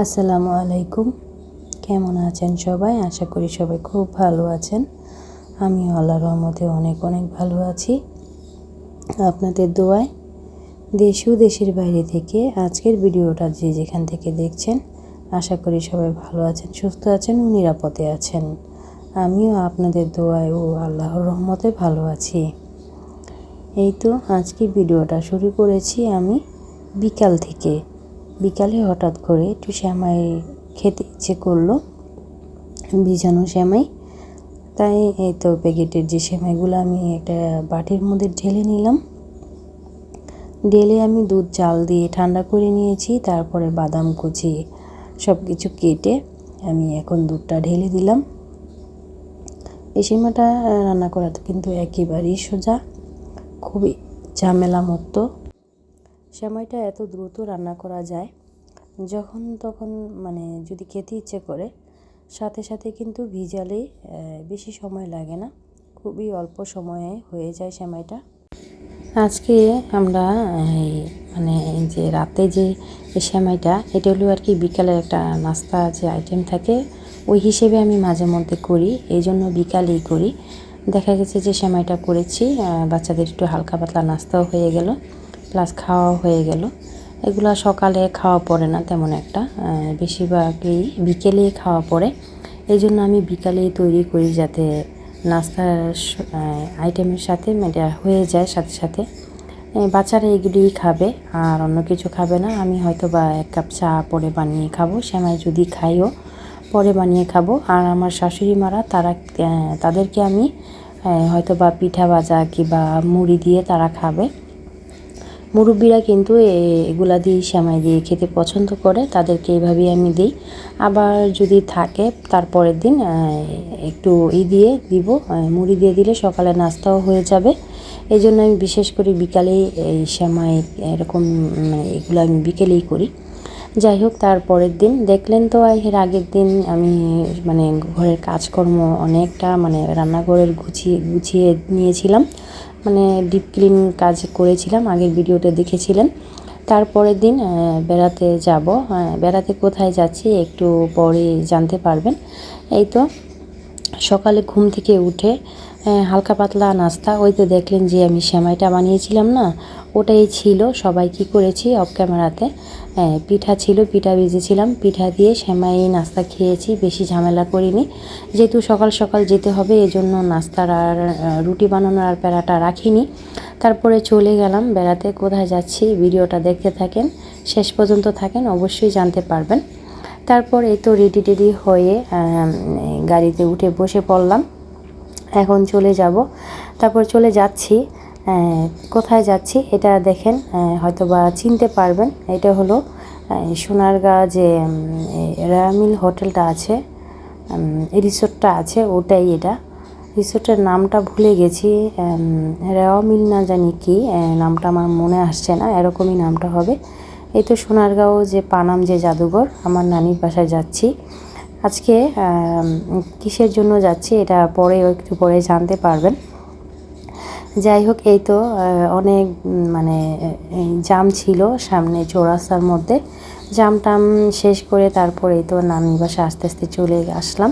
আসসালামু আলাইকুম। কেমন আছেন সবাই? আশা করি সবাই খুব ভালো আছেন। আমি আল্লাহ রহমতে অনেক অনেক ভালো আছি। আপনাদের দোয়ায় দেশ ও দেশের বাইরে থেকে আজকের ভিডিওটা যে যেখান থেকে দেখছেন, আশা করি সবাই ভালো আছেন, সুস্থ আছেন ও নিরাপদে আছেন। আমিও আপনাদের দোয়ায় ও আল্লাহর রহমতে ভালো আছি। এই তো আজকে ভিডিওটা শুরু করেছি আমি বিকাল থেকে। বিকালে হঠাৎ করে একটু শ্যামাই খেতে ইচ্ছে করল, ভিজানো শ্যামাই। তাই এই তো প্যাকেটের যে শ্যামাইগুলো আমি একটা বাটির মধ্যে ঢেলে নিলাম। ঢেলে আমি দুধ, চাল দিয়ে ঠান্ডা করে নিয়েছি, তারপরে বাদাম কুচি সব কিছু কেটে আমি এখন দুধটা ঢেলে দিলাম। এই সিমাটা রান্না করা তো কিন্তু একেবারেই সোজা, খুবই ঝামেলা মুক্ত সেমাইটা এত দ্রুত রান্না করা যায়, যখন তখন মানে যদি খেতে ইচ্ছে করে, সাথে সাথে কিন্তু ভিজালে বেশি সময় লাগে না। খুবই অল্প সময়ে হয়ে যায় সেমাইটা আজকে আমরা মানে যে রাতে যে সেমাইটা এটা হলো আর কি বিকালের একটা নাস্তা যে আইটেম থাকে, ওই হিসেবে আমি মাঝে মধ্যে করি এই জন্য বিকালেই করি। দেখা গেছে যে সেমাইটা করেছি বাচ্চাদের একটু হালকা পাতলা নাস্তাও হয়ে গেল। প্লাস খাওয়া হয়ে গেল। এগুলো সকালে খাওয়া পড়ে না তেমন একটা। বেশিরভাগই বিকেলেই খাওয়া পড়ে। এই জন্য আমি বিকালেই তৈরি করি যাতে নাস্তার আইটেমের সাথে মেটা হয়ে যায় সাথে সাথে। বাচ্চারা এগুলিই খাবে, আর অন্য কিছু খাবে না। আমি হয়তো বা এক কাপ চা পরে বানিয়ে খাব, সেমাই যদি খাইও, পরে বানিয়ে খাব। আর আমার শাশুড়ি মারা, তারা তাদেরকে আমি হয়তো বা পিঠা ভাজা কিংবা মুড়ি দিয়ে তারা খাবে। মুরব্বীরা কিন্তু এগুলা দিয়ে সেমাই দিয়ে খেতে পছন্দ করে, তাদেরকে এইভাবেই আমি দিই। আবার যদি থাকে, তারপরের দিন একটু ই দিয়ে দিব মুড়ি দিয়ে দিলে সকালে নাস্তাও হয়ে যাবে। এই জন্য আমি বিশেষ করে বিকালেই এই সেমাই এরকম মানে এগুলো আমি বিকেলেই করি। যাই হোক, তারপরের দিন দেখলেন তো এর আগের দিন আমি মানে ঘরের কাজকর্ম অনেকটা মানে রান্নাঘরের গুছিয়ে গুছিয়ে নিয়েছিলাম। মানে ডিপ ক্লিন কাজ করেছিলাম, আগের ভিডিওতে দেখেছিলেন। তারপরের দিন বেড়াতে যাব। বেড়াতে কোথায় যাচ্ছি একটু পরে জানতে পারবেন। এই তো, সকালে ঘুম থেকে উঠে হালকা পাতলা নাস্তা। ওই তো দেখলেন যে আমি সেমাইটা বানিয়েছিলাম না, ওটাই ছিল। সবাই কি করেছি অফ ক্যামেরাতে পিঠা ছিল, পিঠা ভেজেছিলাম। পিঠা দিয়ে সেমাই নাস্তা খেয়েছি, বেশি ঝামেলা করিনি। যেহেতু সকাল সকাল যেতে হবে, এজন্য নাস্তার আর রুটি বানানোর আর প্যারাটা রাখিনি। তারপরে চলে গেলাম বেড়াতে। কোথায় যাচ্ছি? ভিডিওটা দেখতে থাকেন। শেষ পর্যন্ত থাকেন, অবশ্যই জানতে পারবেন। তারপর এই তো রেডি টেডি হয়ে গাড়িতে উঠে বসে পড়লাম। এখন চলে যাব। তারপর চলে যাচ্ছি কোথায় যাচ্ছি এটা দেখেন হয়তো বা চিনতে পারবেন। এটা হলো সোনারগাঁ যে রায়ামিল হোটেলটা আছে রিসোর্টটা আছে, ওটাই এটা। রিসোর্টের নামটা ভুলে গেছি রেওয়ামিল না জানি কি নামটা আমার মনে আসছে না, এরকমই নামটা হবে। এই তো সোনারগাঁও যে পানাম যে জাদুঘর, আমার নানির বাসায় যাচ্ছি। আজকে কিসের জন্য যাচ্ছি এটা পরে একটু পরে জানতে পারবেন। যাই হোক, এই তো অনেক মানে জাম ছিল সামনে চৌরাস্তার মধ্যে। জাম টাম শেষ করে তারপরে তো নানি বাসা আস্তে আস্তে চলে আসলাম।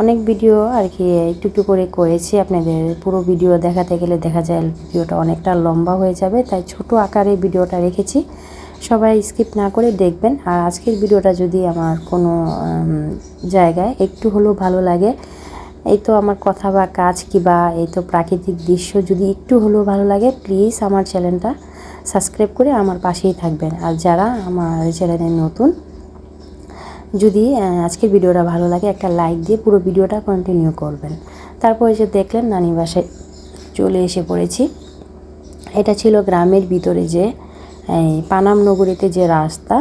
অনেক ভিডিও আর কি একটু একটু করে করেছি আপনাদের। পুরো ভিডিও দেখাতে গেলে দেখা যায় ভিডিওটা অনেকটা লম্বা হয়ে যাবে, তাই ছোট আকারে ভিডিওটা রেখেছি। সবাই স্কিপ না করে দেখবেন। আর আজকের ভিডিওটা যদি আমার কোনো জায়গায় একটু হলেও ভালো লাগে, এই তো আমার কথা বা কাজ কিবা, এই তো প্রাকৃতিক দৃশ্য যদি একটু হলেও ভালো লাগে প্লিজ আমার চ্যানেলটা সাবস্ক্রাইব করে আমার পাশেই থাকবেন। আর যারা আমার চ্যানেলে নতুন, যদি আজকের ভিডিওটা ভালো লাগে, একটা লাইক দিয়ে পুরো ভিডিওটা কন্টিনিউ করবেন। তারপর এসে দেখলেন নানি বাসায় চলে এসে পড়েছি। এটা ছিল গ্রামের ভিতরে যে পানাম নগরীতে যে রাস্তা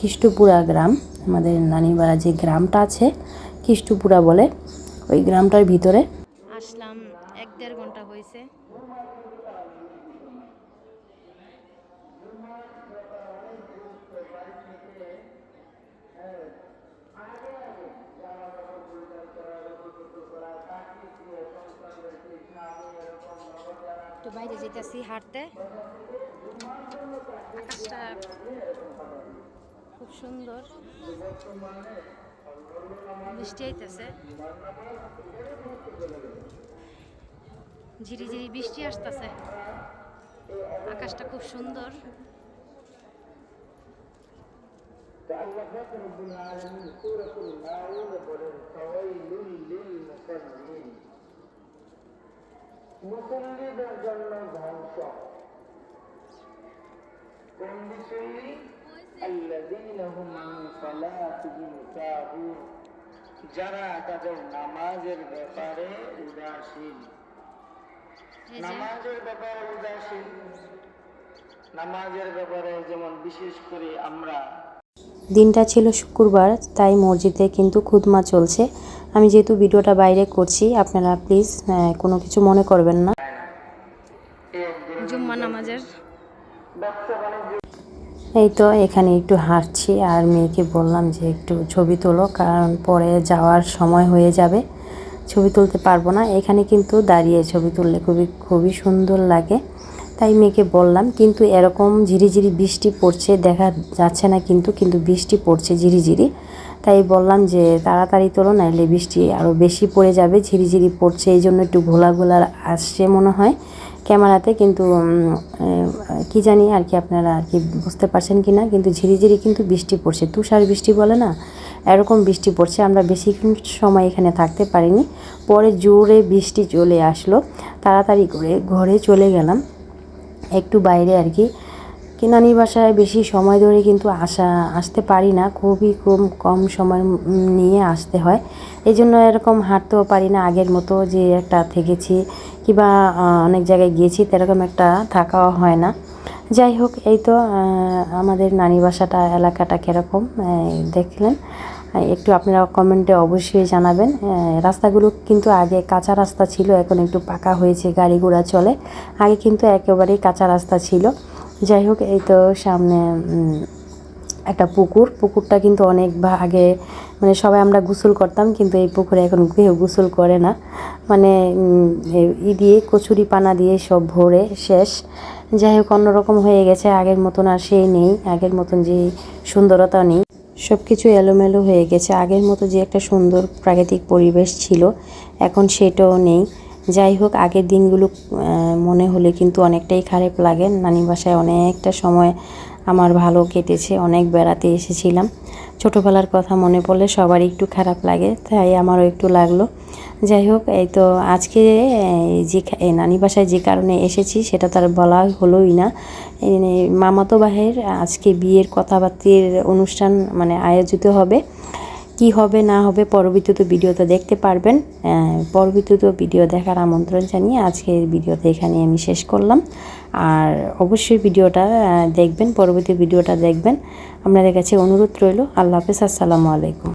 কৃষ্টপুরা গ্রাম, আমাদের নানিবাড়া যে গ্রামটা আছে কৃষ্টপুরা বলে, ওই গ্রামটার ভিতরে। আসলাম, এক দেড় ঘণ্টা হয়েছে। একটু বাইরে যেতেছি হাঁটতে। আকাশটা খুব সুন্দর। বৃষ্টি আইতেছে। ঝিরি ঝিরি বৃষ্টি আসতেছে। আকাশটা খুব সুন্দর। মুসল্লিদের জন্য ধ্বংস। কোন মুসল্লি যারা তাদের নামাজের ব্যাপারে উদাসীন। নামাজের ব্যাপারে উদাসীন। নামাজের ব্যাপারে যেমন বিশেষ করে আমরা। দিনটা ছিল শুক্রবার তাই মসজিদে কিন্তু খুদমা চলছে। আমি যেহেতু ভিডিওটা বাইরে করছি আপনারা প্লিজ কোনো কিছু মনে করবেন না। হ্যাঁ। জুম্মা নামাজের। এই তো এখানে একটু হাঁটছি আর মেয়েকে বললাম যে একটু ছবি তোলো, কারণ পরে যাওয়ার সময় হয়ে যাবে। ছবি তুলতে পারব না। এখানে কিন্তু দাঁড়িয়ে ছবি তুললে খুবই খুবই সুন্দর লাগে। তাই মেয়েকে বললাম, কিন্তু এরকম ঝিরিঝিরি বৃষ্টি পড়ছে, দেখা যাচ্ছে না কিন্তু কিন্তু বৃষ্টি পড়ছে ঝিরিঝিরি। তাই বললাম যে, তাড়াতাড়ি তোলো, নাইলে বৃষ্টি আরও বেশি পড়ে যাবে, ঝিরিঝিরি পড়ছে। এই জন্য একটু ঘোলা ঘোলা আসছে মনে হয়। ক্যামেরাতে কিন্তু কি জানি আর কি আপনারা আর কি বুঝতে পারছেন কি না, কিন্তু ঝিরিঝিরি কিন্তু বৃষ্টি পড়ছে। তুষার বৃষ্টি বলে না, এরকম বৃষ্টি পড়ছে। আমরা বেশিক্ষণ সময় এখানে থাকতে পারিনি। পরে জোরে বৃষ্টি চলে আসলো। তাড়াতাড়ি করে ঘরে চলে গেলাম। একটু বাইরে আর কি কি নানির বাসায় বেশি সময় ধরে কিন্তু আসা, আসতে পারি না। খুবই কম কম সময় নিয়ে আসতে হয়। এই জন্য এরকম হাঁটতেও পারি না। আগের মতো যে একটা থেকেছি কিংবা অনেক জায়গায় গিয়েছি সেরকম একটা থাকাও হয় না। যাই হোক, এই তো আমাদের নানি বাসাটা, এলাকাটা কীরকম দেখলেন। একটু আপনারা কমেন্টে অবশ্যই জানাবেন। রাস্তাগুলো কিন্তু আগে কাঁচা রাস্তা ছিল, এখন একটু পাকা হয়েছে, গাড়ি ঘোড়া চলে। আগে কিন্তু একেবারেই কাঁচা রাস্তা ছিল। যাই হোক, এই তো সামনে একটা পুকুর। পুকুরটা কিন্তু অনেক আগে মানে সবাই আমরা গোসল করতাম, কিন্তু এই পুকুরে এখন কেউ গোসল করে না। মানে ই দিয়ে, কচুরি পানা দিয়ে সব ভরে শেষ। যাই হোক, অন্যরকম হয়ে গেছে। আগের মতন আর সেই নেই। আগের মতন যে সুন্দরতা নেই। সব কিছু এলোমেলো হয়ে গেছে। আগের মতো যে একটা সুন্দর প্রাকৃতিক পরিবেশ ছিল, এখন সেটাও নেই। যাই হোক, আগের দিনগুলো মনে হলে কিন্তু অনেকটাই খারাপ লাগে। নানি বাসায় অনেকটা সময় আমার ভালো কেটেছে, অনেক বেড়াতে এসেছিলাম। ছোটোবেলার কথা মনে পড়লে সবারই একটু খারাপ লাগে, তাই আমারও একটু লাগল। যাই হোক, এই তো আজকে যে নানি বাসায় যে কারণে এসেছি, সেটা তার বলা হলোই না। মামাতো ভাইয়ের আজকে বিয়ের কথাবার্তির অনুষ্ঠান মানে আয়োজিত হবে। কি হবে, না হবে, পরবর্তীতে ভিডিওতে দেখতে পারবেন। পরবর্তীত পরবর্তীতে ভিডিও দেখার আমন্ত্রণ জানিয়ে আজকের ভিডিওতে এখানে আমি শেষ করলাম। আর অবশ্যই ভিডিওটা দেখবেন, পরবর্তী ভিডিওটা দেখবেন। আপনাদের কাছে অনুরোধ রইল। আল্লাহ হাফেজ, আসসালামু আলাইকুম।